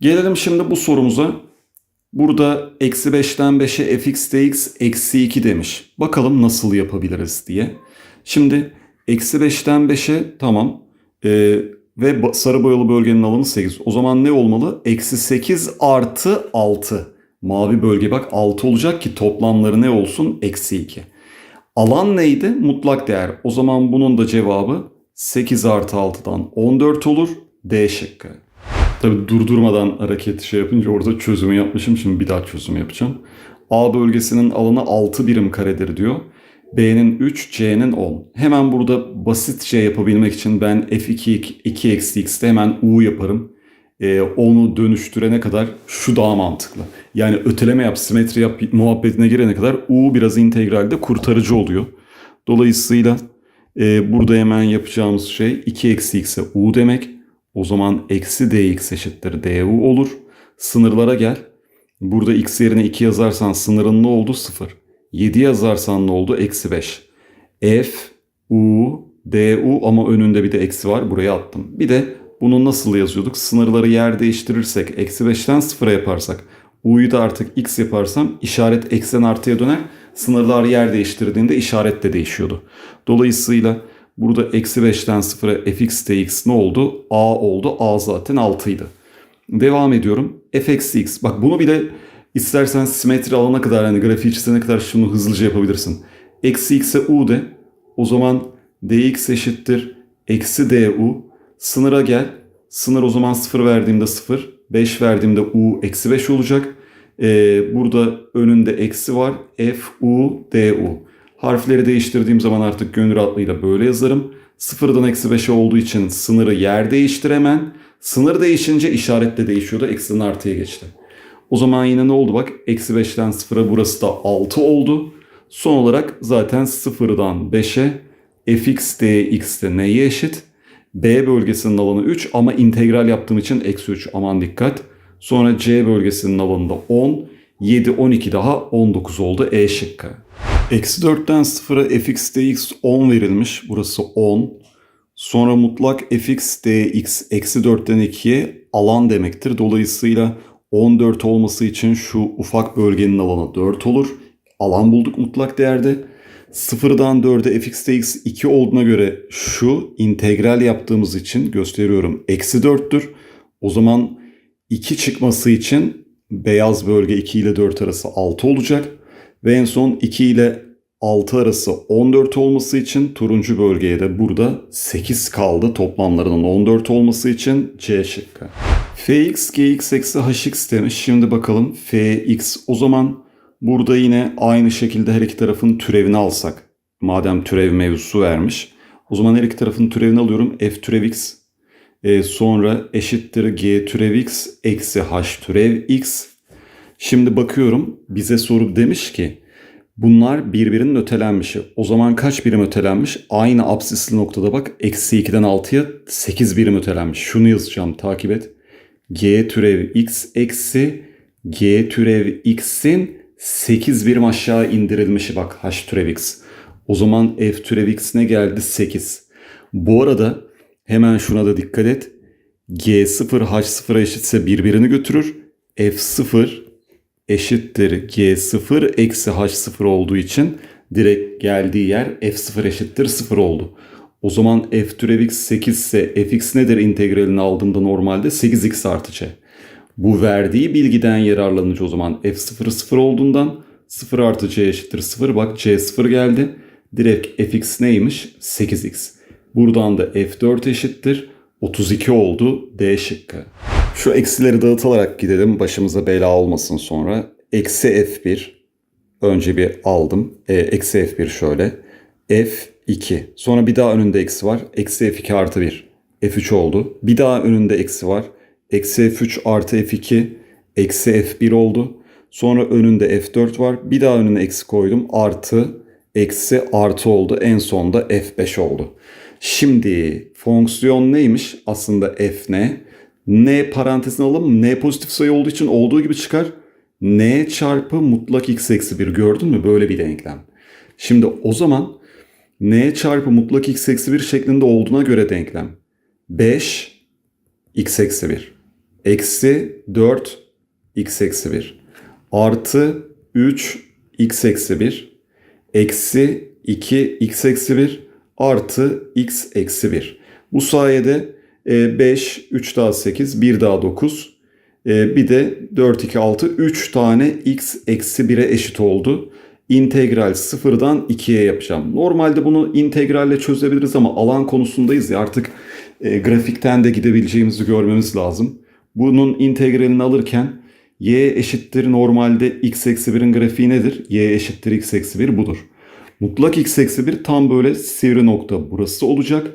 Gelelim şimdi bu sorumuza. Burada eksi 5'ten 5'e fx dx eksi 2 demiş. Bakalım nasıl yapabiliriz diye. Şimdi eksi 5'ten 5'e tamam. Ee, ve sarı boyalı bölgenin alanı 8. O zaman ne olmalı? Eksi 8 artı 6. Mavi bölge bak 6 olacak ki toplamları ne olsun? Eksi 2. Alan neydi? Mutlak değer. O zaman bunun da cevabı 8 artı 6'dan 14 olur. D şıkkı. Tabi durdurmadan hareket şey yapınca orada çözümü yapmışım. Şimdi bir daha çözüm yapacağım. A bölgesinin alanı 6 birim karedir diyor. B'nin 3, C'nin 10. Hemen burada basitçe yapabilmek için ben F2 2 eksi x'te hemen U yaparım. Ee, onu dönüştürene kadar şu daha mantıklı. Yani öteleme yap, simetri yap muhabbetine girene kadar U biraz integralde kurtarıcı oluyor. Dolayısıyla e, burada hemen yapacağımız şey 2 eksi x'e U demek. O zaman eksi dx eşittir du olur. Sınırlara gel. Burada x yerine 2 yazarsan sınırın ne oldu? 0. 7 yazarsan ne oldu? Eksi 5. F, U, du ama önünde bir de eksi var. Buraya attım. Bir de bunu nasıl yazıyorduk? Sınırları yer değiştirirsek, eksi 5'ten 0'a yaparsak, u'yu da artık x yaparsam işaret eksen artıya döner. Sınırlar yer değiştirdiğinde işaret de değişiyordu. Dolayısıyla burada eksi 5'ten 0'a fx dx ne oldu? a oldu. a zaten 6 idi. Devam ediyorum. f eksi x. Bak bunu bile istersen simetri alana kadar yani grafiği çizene kadar şunu hızlıca yapabilirsin. Eksi x'e u de. O zaman dx eşittir. Eksi du. Sınıra gel. Sınır o zaman 0 verdiğimde 0. 5 verdiğimde u eksi 5 olacak. Ee, burada önünde eksi var. F, U, D, U. Harfleri değiştirdiğim zaman artık gönül rahatlığıyla böyle yazarım. Sıfırdan eksi 5'e olduğu için sınırı yer değiştiremen. Sınır değişince işaret de değişiyordu. Eksiden artıya geçti. O zaman yine ne oldu bak? Eksi 5'ten 0'a burası da 6 oldu. Son olarak zaten 0'dan 5'e fx dx de neye eşit? B bölgesinin alanı 3 ama integral yaptığım için eksi 3 aman dikkat. Sonra C bölgesinin alanında 10. 7, 12 daha 19 oldu E şıkkı. Eksi 4'ten 0'a fx dx 10 verilmiş. Burası 10. Sonra mutlak fx dx eksi 4'ten 2'ye alan demektir. Dolayısıyla 14 olması için şu ufak bölgenin alanı 4 olur. Alan bulduk mutlak değerde. Sıfırdan 4'e fx dx 2 olduğuna göre şu integral yaptığımız için gösteriyorum eksi 4'tür. O zaman 2 çıkması için beyaz bölge 2 ile 4 arası 6 olacak. Ve en son 2 ile 6 arası 14 olması için turuncu bölgeye de burada 8 kaldı. Toplamlarının 14 olması için C şıkkı. Fx, Gx eksi Hx demiş. Şimdi bakalım Fx o zaman burada yine aynı şekilde her iki tarafın türevini alsak. Madem türev mevzusu vermiş. O zaman her iki tarafın türevini alıyorum. F türev x e, sonra eşittir g türev x eksi h türev x. Şimdi bakıyorum bize soru demiş ki bunlar birbirinin ötelenmişi. O zaman kaç birim ötelenmiş? Aynı absisli noktada bak eksi 2'den 6'ya 8 birim ötelenmiş. Şunu yazacağım takip et. g türev x eksi g türev x'in 8 birim aşağı indirilmişi bak h türev x. O zaman f türev x ne geldi? 8. Bu arada hemen şuna da dikkat et. G0 H0'a eşitse birbirini götürür. F0 eşittir G0 eksi H0 olduğu için direkt geldiği yer F0 eşittir 0 oldu. O zaman F türev x 8 ise fx nedir integralini aldığımda normalde 8x artı c. Bu verdiği bilgiden yararlanınca o zaman f0 0 olduğundan 0 artı c eşittir 0. Bak c 0 geldi. Direkt fx neymiş? 8x. Buradan da f4 eşittir. 32 oldu D şıkkı. Şu eksileri dağıtılarak gidelim başımıza bela olmasın sonra. Eksi f1 önce bir aldım. E, eksi f1 şöyle. f2 sonra bir daha önünde eksi var. Eksi f2 artı 1. f3 oldu. Bir daha önünde eksi var. Eksi f3 artı f2 eksi f1 oldu. Sonra önünde f4 var. Bir daha önüne eksi koydum. Artı eksi artı oldu. En sonda f5 oldu. Şimdi fonksiyon neymiş? Aslında f ne? N parantezine alalım. N pozitif sayı olduğu için olduğu gibi çıkar. N çarpı mutlak x eksi 1 gördün mü? Böyle bir denklem. Şimdi o zaman N çarpı mutlak x eksi 1 şeklinde olduğuna göre denklem. 5 x eksi 1. eksi 4 x eksi 1 artı 3 x eksi 1 eksi 2 x eksi 1 artı x eksi 1. Bu sayede 5, 3 daha 8, 1 daha 9, e, bir de 4, 2, 6, 3 tane x eksi 1'e eşit oldu. İntegral sıfırdan 2'ye yapacağım. Normalde bunu integralle çözebiliriz ama alan konusundayız ya artık e, grafikten de gidebileceğimizi görmemiz lazım. Bunun integralini alırken y eşittir normalde x eksi 1'in grafiği nedir? y eşittir x eksi 1 budur. Mutlak x eksi 1 tam böyle sivri nokta burası olacak.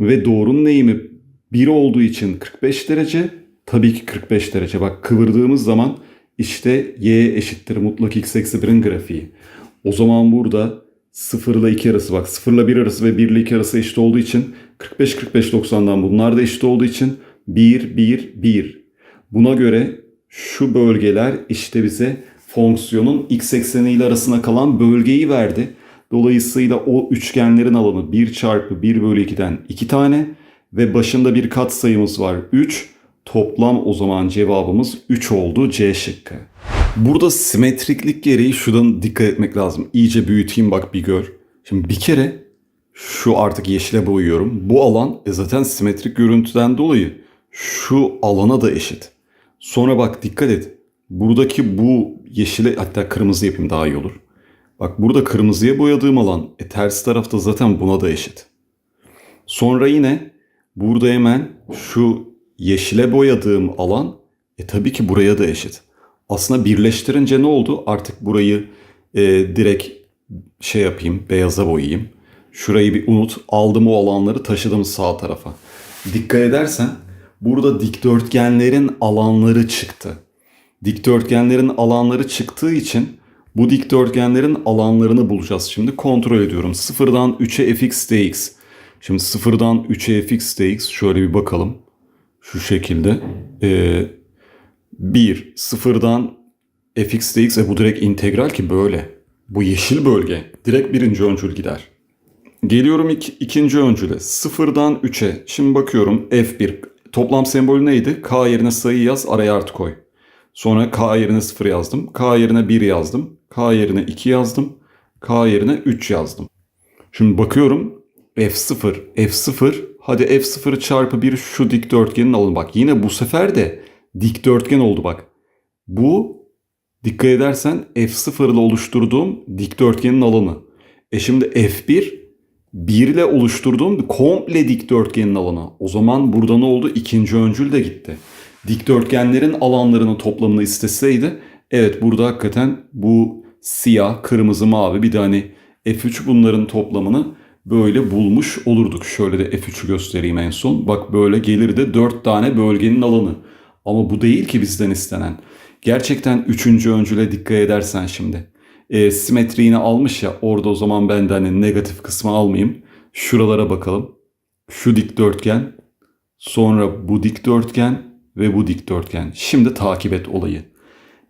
Ve doğrunun eğimi 1 olduğu için 45 derece. Tabii ki 45 derece. Bak kıvırdığımız zaman işte y eşittir mutlak x eksi 1'in grafiği. O zaman burada 0 ile 2 arası bak 0 ile 1 arası ve 1 ile 2 arası eşit olduğu için 45 45 90'dan bunlar da eşit olduğu için 1 1 1. Buna göre şu bölgeler işte bize fonksiyonun x ekseni ile arasına kalan bölgeyi verdi. Dolayısıyla o üçgenlerin alanı 1 çarpı 1 bölü 2'den 2 tane ve başında bir kat sayımız var 3. Toplam o zaman cevabımız 3 oldu C şıkkı. Burada simetriklik gereği şuradan dikkat etmek lazım. İyice büyüteyim bak bir gör. Şimdi bir kere şu artık yeşile boyuyorum. Bu alan e zaten simetrik görüntüden dolayı şu alana da eşit. Sonra bak dikkat et. Buradaki bu yeşile hatta kırmızı yapayım daha iyi olur. Bak burada kırmızıya boyadığım alan e, ters tarafta zaten buna da eşit. Sonra yine burada hemen şu yeşile boyadığım alan e tabii ki buraya da eşit. Aslında birleştirince ne oldu? Artık burayı e, direkt şey yapayım, beyaza boyayayım. Şurayı bir unut. Aldım o alanları taşıdım sağ tarafa. Dikkat edersen burada dikdörtgenlerin alanları çıktı. Dikdörtgenlerin alanları çıktığı için bu dikdörtgenlerin alanlarını bulacağız. Şimdi kontrol ediyorum. Sıfırdan 3'e fx dx. Şimdi sıfırdan 3'e fx dx şöyle bir bakalım. Şu şekilde. Ee, 1 sıfırdan fx dx e bu direkt integral ki böyle. Bu yeşil bölge. Direkt birinci öncül gider. Geliyorum ik, ikinci öncüle. Sıfırdan 3'e. Şimdi bakıyorum f1. Toplam sembolü neydi? K yerine sayı yaz araya artı koy. Sonra K yerine 0 yazdım. K yerine 1 yazdım. K yerine 2 yazdım. K yerine 3 yazdım. Şimdi bakıyorum F0, F0. Hadi F0 çarpı 1 şu dikdörtgenin alın. Bak yine bu sefer de dikdörtgen oldu bak. Bu dikkat edersen F0 ile oluşturduğum dikdörtgenin alanı. E şimdi F1 1 ile oluşturduğum komple dikdörtgenin alanı. O zaman burada ne oldu? İkinci öncül de gitti. Dikdörtgenlerin alanlarının toplamını isteseydi evet burada hakikaten bu siyah, kırmızı, mavi bir de hani F3 bunların toplamını böyle bulmuş olurduk. Şöyle de F3'ü göstereyim en son. Bak böyle gelir de 4 tane bölgenin alanı. Ama bu değil ki bizden istenen. Gerçekten 3. öncüle dikkat edersen şimdi. E, simetriğini almış ya orada o zaman ben de hani negatif kısmı almayayım. Şuralara bakalım. Şu dikdörtgen, sonra bu dikdörtgen ve bu dikdörtgen. Şimdi takip et olayı.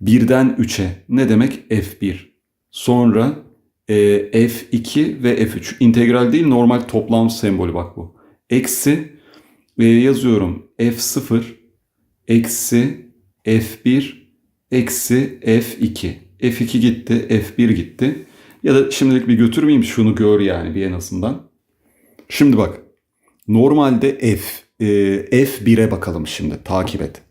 Birden 3'e ne demek? F1. Sonra e, F2 ve F3. İntegral değil normal toplam sembolü bak bu. Eksi e, yazıyorum F0 eksi F1 eksi F2. F2 gitti, F1 gitti. Ya da şimdilik bir götürmeyeyim şunu gör yani bir en azından. Şimdi bak. Normalde F, e, F1'e bakalım şimdi takip et.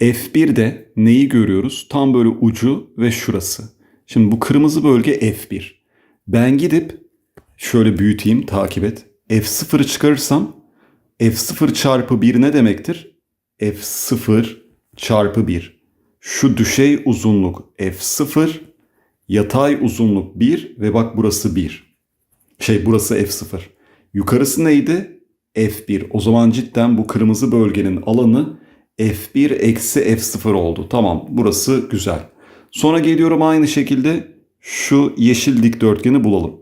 F1'de neyi görüyoruz? Tam böyle ucu ve şurası. Şimdi bu kırmızı bölge F1. Ben gidip şöyle büyüteyim takip et. F0'ı çıkarırsam F0 çarpı 1 ne demektir? F0 çarpı 1. Şu düşey uzunluk F0, yatay uzunluk 1 ve bak burası 1. Şey burası F0. Yukarısı neydi? F1. O zaman cidden bu kırmızı bölgenin alanı F1 eksi F0 oldu. Tamam burası güzel. Sonra geliyorum aynı şekilde şu yeşil dikdörtgeni bulalım.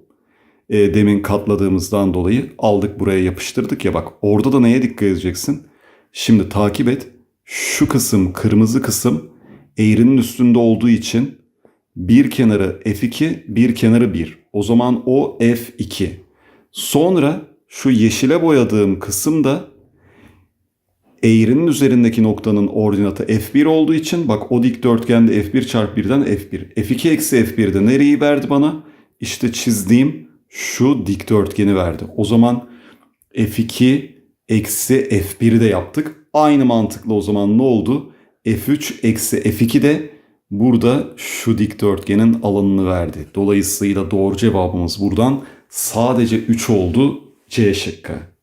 E, demin katladığımızdan dolayı aldık buraya yapıştırdık ya bak orada da neye dikkat edeceksin? Şimdi takip et. Şu kısım kırmızı kısım eğrinin üstünde olduğu için bir kenarı F2 bir kenarı 1. O zaman o F2. Sonra şu yeşile boyadığım kısım da eğrinin üzerindeki noktanın ordinatı f1 olduğu için bak o dikdörtgende f1 çarpı 1'den f1. f2 eksi f1'de nereyi verdi bana? İşte çizdiğim şu dikdörtgeni verdi. O zaman f2 eksi f1'i de yaptık. Aynı mantıkla o zaman ne oldu? f3 eksi f2 de burada şu dikdörtgenin alanını verdi. Dolayısıyla doğru cevabımız buradan sadece 3 oldu C şıkkı.